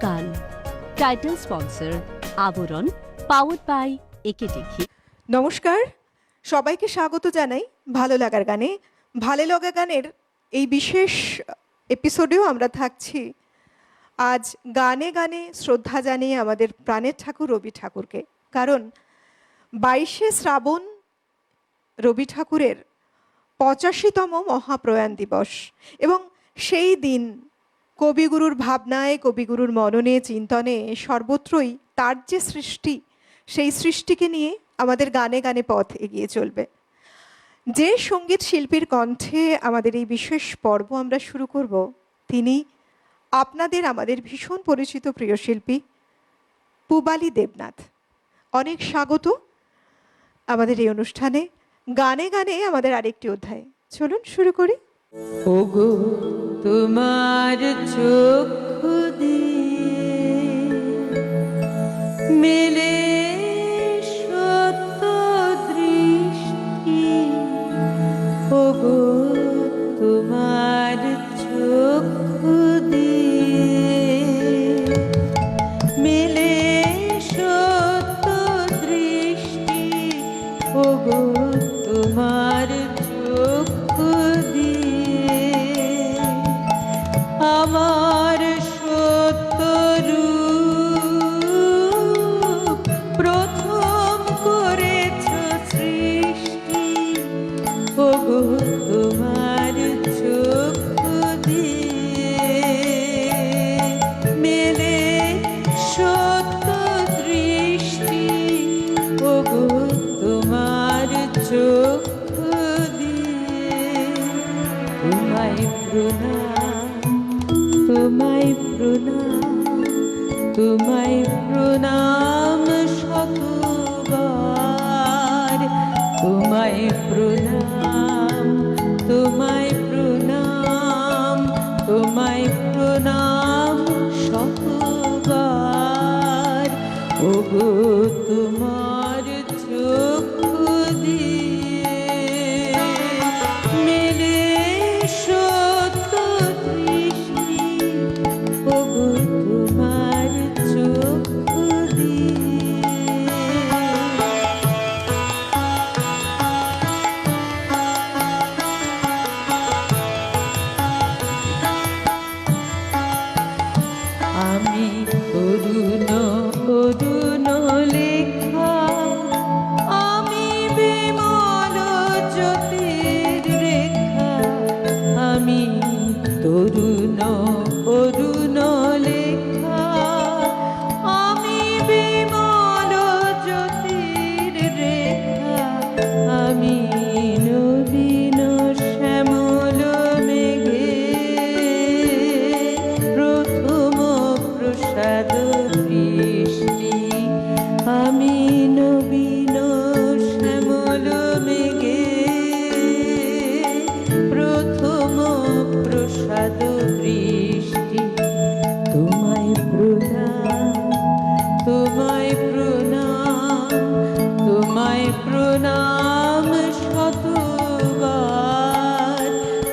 গান title sponsor Abaran powered by একে দেখি নমস্কার, সবাইকে স্বাগত জানাই ভালো লাগার গানে। ভালো লাগা গানের এই বিশেষ এপিসোডেও আমরা থাকছি। আজ গানে গানে শ্রদ্ধা জানিয়ে আমাদের প্রাণের ঠাকুর রবি ঠাকুরকে। কারণ বাইশে শ্রাবণ রবি ঠাকুরের পঁচাশিতম মহাপ্রয়াণ দিবস এবং সেই দিন কবিগুরুর ভাবনায়, কবিগুরুর মননে, চিন্তনে সর্বত্রই তার যে সৃষ্টি, সেই সৃষ্টিকে নিয়ে আমাদের গানে গানে পথ এগিয়ে চলবে। যে সংগীত শিল্পীর কণ্ঠে আমাদের এই বিশেষ পর্ব আমরা শুরু করব, তিনি আপনাদের আমাদের ভীষণ পরিচিত প্রিয় শিল্পী পুবালি দেবনাথ। অনেক স্বাগত আমাদের এই অনুষ্ঠানে। গানে গানে আমাদের আরেকটি অধ্যায়। চলুন শুরু করি। ওগো তোমার চোখ দিয়ে মেলে তোমায় প্রণাম তোমায় প্রণাম তোমার barulho.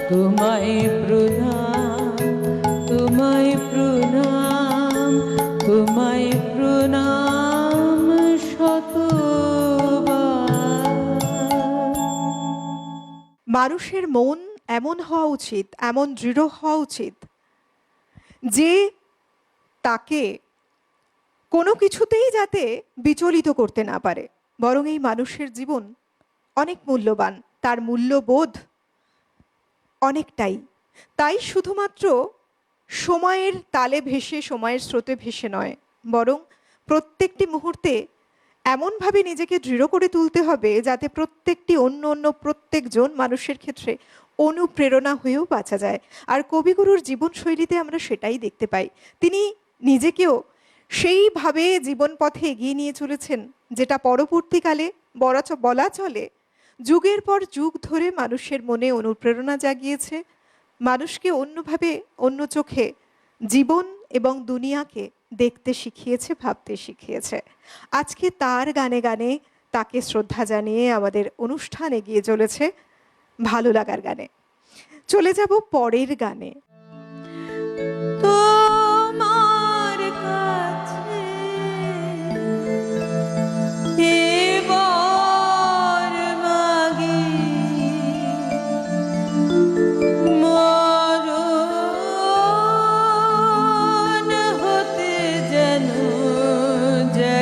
তোমায় প্রণাম তোমায় প্রণাম তোমায় প্রণাম শতবার। মানুষের মন এমন হওয়া উচিত, এমন দৃঢ় হওয়া উচিত যে তাকে কোনো কিছুতেই যাতে বিচলিত করতে না পারে, বরং এই মানুষের জীবন অনেক মূল্যবান, তার মূল্যবোধ অনেকটাই। তাই শুধুমাত্র সময়ের তালে ভেসে, সময়ের স্রোতে ভেসে নয়, বরং প্রত্যেকটি মুহূর্তে এমনভাবে নিজেকে দৃঢ় করে তুলতে হবে যাতে প্রত্যেকটি অন্য অন্য প্রত্যেকজন মানুষের ক্ষেত্রে অনুপ্রেরণা হয়েও বাঁচা যায়। আর কবিগুরুর জীবনশৈলীতে আমরা সেটাই দেখতে পাই। তিনি নিজেকেও সেইভাবে জীবন পথে এগিয়ে নিয়ে চলেছেন যেটা পরবর্তীকালে বলা চলে যুগের পর যুগ ধরে মানুষের মনে অনুপ্রেরণা জাগিয়েছে। মানুষকে অন্যভাবে, অন্য চোখে, জীবন এবং দুনিয়াকে দেখতে শিখিয়েছে, ভাবতে শিখিয়েছে। আজকে তার গানে গানে তাকে শ্রদ্ধা জানিয়ে আমাদের অনুষ্ঠান এগিয়ে চলেছে ভালো লাগার গানে। চলে যাব পরের গানে।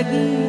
lagi.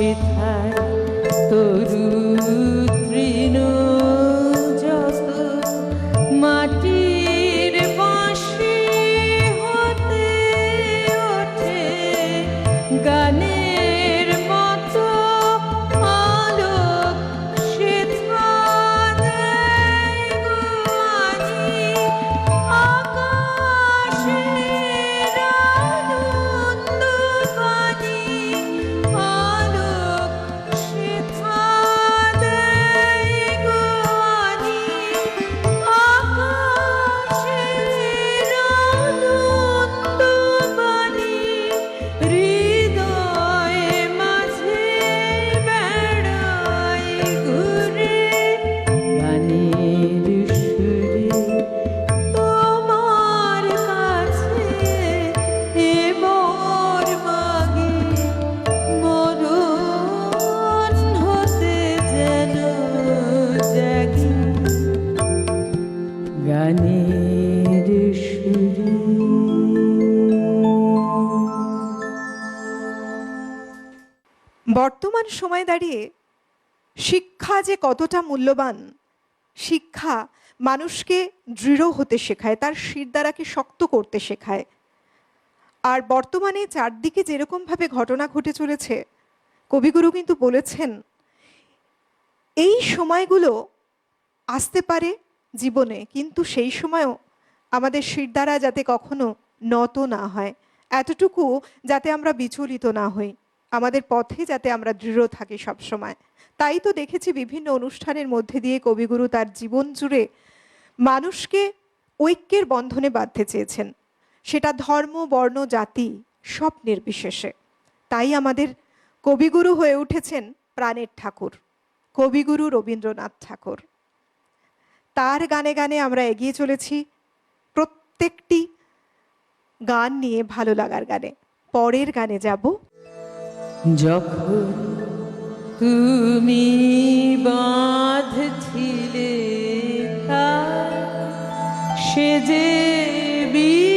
সেথায় তরু তৃণ দাঁড়িয়ে শিক্ষা যে কতটা মূল্যবান, শিক্ষা মানুষকে দৃঢ় হতে শেখায়, তার শিরদারাকে শক্ত করতে শেখায়। আর বর্তমানে চারদিকে যেরকমভাবে ঘটনা ঘটে চলেছে, কবিগুরু কিন্তু বলেছেন, এই সময়গুলো আসতে পারে জীবনে, কিন্তু সেই সময়ও আমাদের শিরদারা যাতে কখনো নত না হয়, এতটুকু যাতে আমরা বিচলিত না হই। আমাদের পথে যাতে আমরা দৃঢ় থাকি সবসময়। তাই তো দেখেছি বিভিন্ন অনুষ্ঠানের মধ্যে দিয়ে কবিগুরু তার জীবন জুড়ে মানুষকে ঐক্যের বন্ধনে বাঁধতে চেয়েছেন। সেটা ধর্ম, বর্ণ, জাতি সব নির্বিশেষে। তাই আমাদের কবিগুরু হয়ে উঠেছেন প্রাণের ঠাকুর, কবিগুরু রবীন্দ্রনাথ ঠাকুর। তার গানে গানে আমরা এগিয়ে চলেছি প্রত্যেকটি গান নিয়ে ভালো লাগার গানে। পরের গানে যাব যখন তুমি বাঁধছিলে সে যে বিষম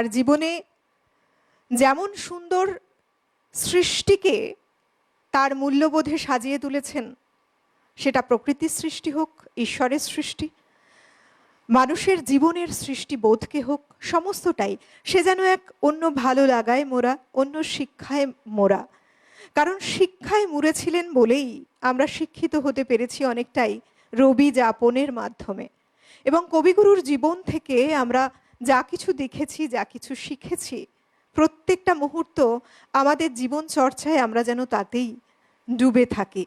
তার জীবনে যেমন সুন্দর সৃষ্টিকে তার মূল্যবোধে সাজিয়ে তুলেছেন, সেটা প্রকৃতির সৃষ্টি হোক, ঈশ্বরের সৃষ্টি, মানুষের জীবনের সৃষ্টি বোধকে হোক, সমস্তটাই। সে যেন এক অন্য ভালো লাগায় মোরা, অন্য শিক্ষায় মোরা। কারণ শিক্ষায় মুড়েছিলেন বলেই আমরা শিক্ষিত হতে পেরেছি অনেকটাই রবি যাপনের মাধ্যমে। এবং কবিগুরুর জীবন থেকে আমরা যা কিছু দেখেছি, যা কিছু শিখেছি, প্রত্যেকটা মুহূর্ত আমাদের জীবন চর্চায় আমরা যেন তাতেই ডুবে থাকি।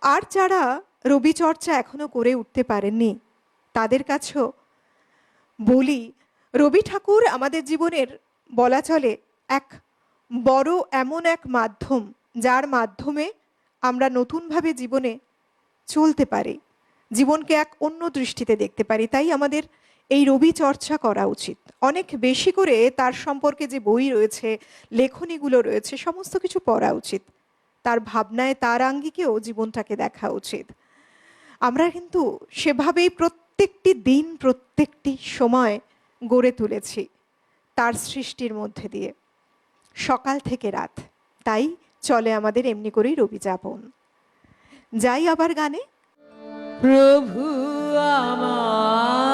আর যারা রবি চর্চা এখনও করে উঠতে পারেননি, তাদের কাছেও বলি, রবি ঠাকুর আমাদের জীবনের বলা চলে এক বড় এমন এক মাধ্যম, যার মাধ্যমে আমরা নতুনভাবে জীবনে চলতে পারি। জীবনকে এক অন্য দৃষ্টিতে দেখতে পারি। তাই আমাদের এই রবি চর্চা করা উচিত। অনেক বেশি করে তার সম্পর্কে যে বই রয়েছে, লেখনীগুলো রয়েছে, সমস্ত কিছু পড়া উচিত। তার ভাবনায়, তার আঙ্গিকেও জীবনটাকে দেখা উচিত। আমরা কিন্তু সেভাবেই প্রত্যেকটি দিন, প্রত্যেকটি সময় গড়ে তুলেছি তার সৃষ্টির মধ্যে দিয়ে। সকাল থেকে রাত, তাই চলে আমাদের এমনি করেই রবি যাপন। যাই আবার গানে। প্রভু আমার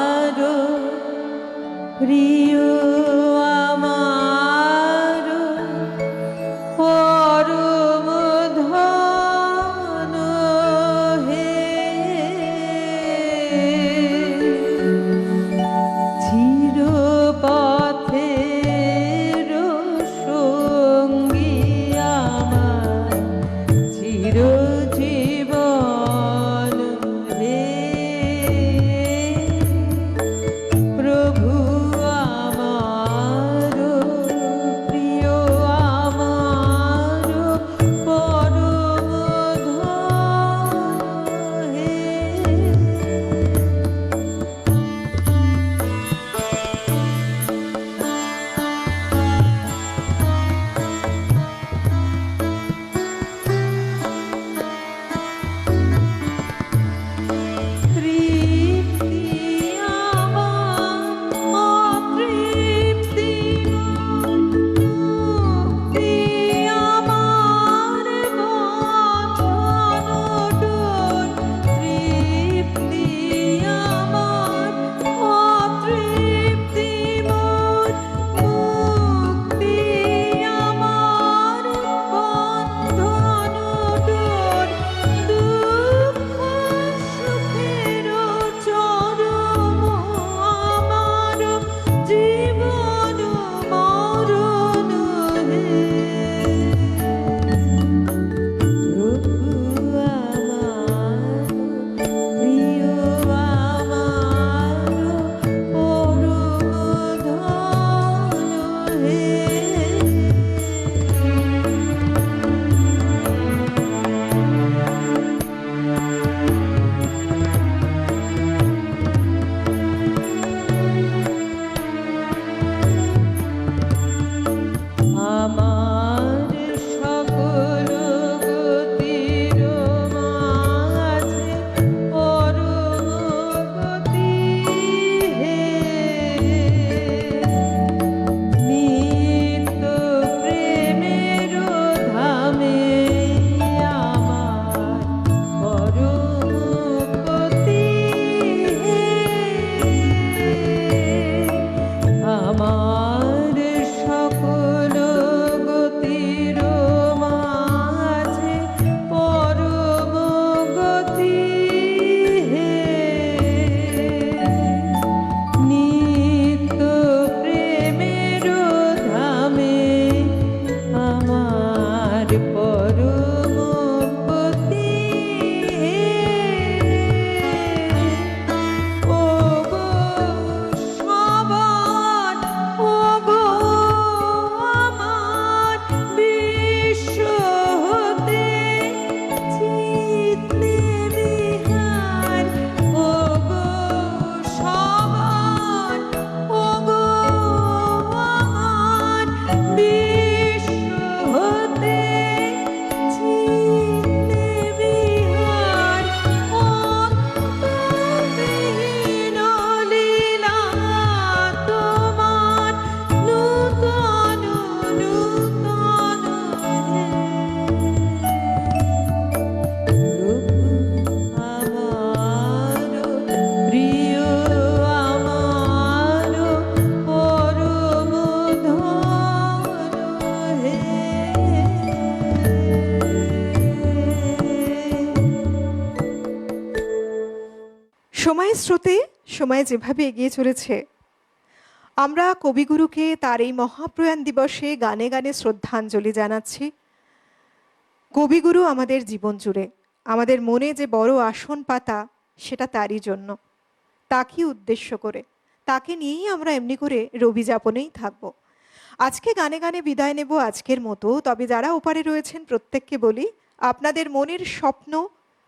প্রিয় আমার পরম ধন হে। চির পথের সঙ্গী আমার চির স্রোতে সময় যেভাবে এগিয়ে চলেছে। আমরা কবিগুরুকে তার এই মহাপ্রয়াণ দিবসে গানে গানে শ্রদ্ধাঞ্জলি জানাচ্ছি। কবিগুরু আমাদের জীবন জুড়ে, আমাদের মনে যে বড় আসন পাতা, সেটা তারই জন্য। তাকে উদ্দেশ্য করে, তাকে নিয়েই আমরা এমনি করে রবি যাপনেই থাকব। আজকে গানে গানে বিদায় নেব আজকের মতো, তবে যারা ওপারে রয়েছেন প্রত্যেককে বলি, আপনাদের মনের স্বপ্ন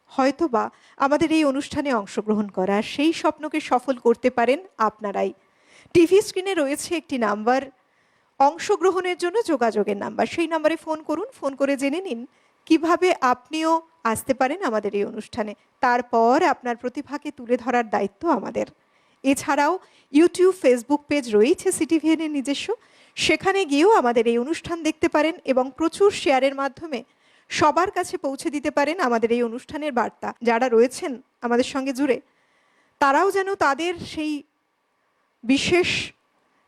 হয়তোবা আমাদের এই অনুষ্ঠানে অংশগ্রহণ করা সেই স্বপ্নকে সফল করতে পারেন আপনারাই। টিভি স্ক্রিনে রয়েছে একটি নাম্বার। অংশগ্রহণের জন্য যোগাযোগের নাম্বার। সেই নাম্বারে ফোন করুন, ফোন করে জেনে নিন কীভাবে আপনিও আসতে পারেন আমাদের এই অনুষ্ঠানে। তারপর আপনার প্রতিভাকে তুলে ধরার দায়িত্ব আমাদের। এছাড়াও ইউটিউব, ফেসবুক পেজ রয়েছে সিটিভিএনের নিজস্ব। সেখানে গিয়েও আমাদের এই অনুষ্ঠান দেখতে পারেন এবং প্রচুর শেয়ারের মাধ্যমে সবার কাছে পৌঁছে দিতে পারেন আমাদের এই অনুষ্ঠানের বার্তা। যারা রয়েছেন আমাদের সঙ্গে জুড়ে, তারাও যেন তাদের সেই বিশেষ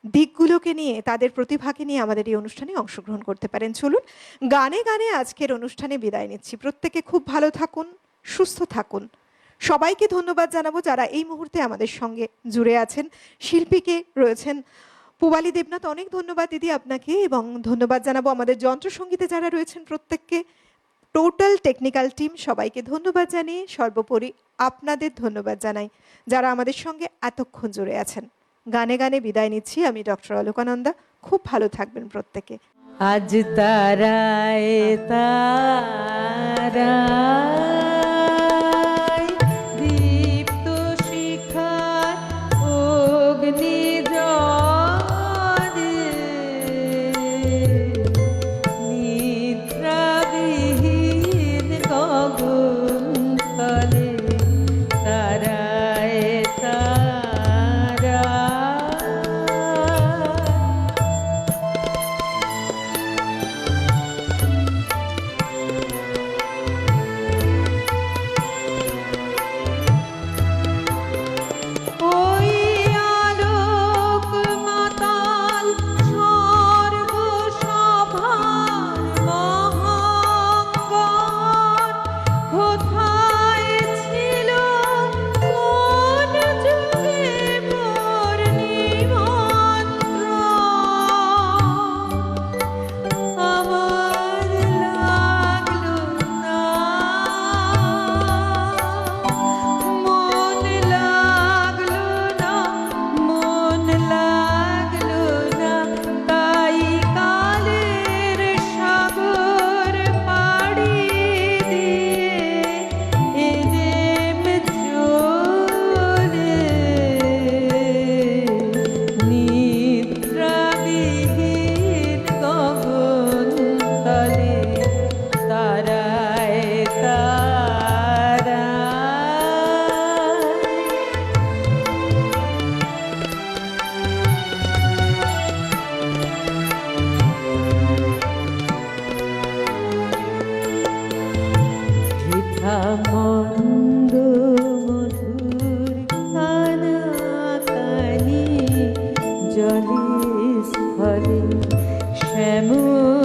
দিকগুলোকে নিয়ে, তাদের প্রতিভাকে নিয়ে আমাদের এই অনুষ্ঠানে অংশগ্রহণ করতে পারেন। চলুন, গানে গানে আজকের অনুষ্ঠানে বিদায় নিচ্ছি। প্রত্যেকে খুব ভালো থাকুন, সুস্থ থাকুন। সবাইকে ধন্যবাদ জানাব যারা এই মুহূর্তে আমাদের সঙ্গে জুড়ে আছেন। শিল্পীকে রয়েছেন পুবালি দেবনাথ, অনেক ধন্যবাদ দিদি আপনাকে এবং ধন্যবাদ জানাব আমাদের যন্ত্রসঙ্গীতে যারা রয়েছেন প্রত্যেককে। টোটাল টেকনিক্যাল টিম সবাইকে ধন্যবাদ জানিয়ে সর্বোপরি আপনাদের ধন্যবাদ জানাই, যারা আমাদের সঙ্গে এতক্ষণ জুড়ে আছেন। গানে গানে বিদায় নিচ্ছি, আমি ডক্টর অলোকানন্দা। খুব ভালো থাকবেন প্রত্যেকে। আজ তারায় তারা। amour.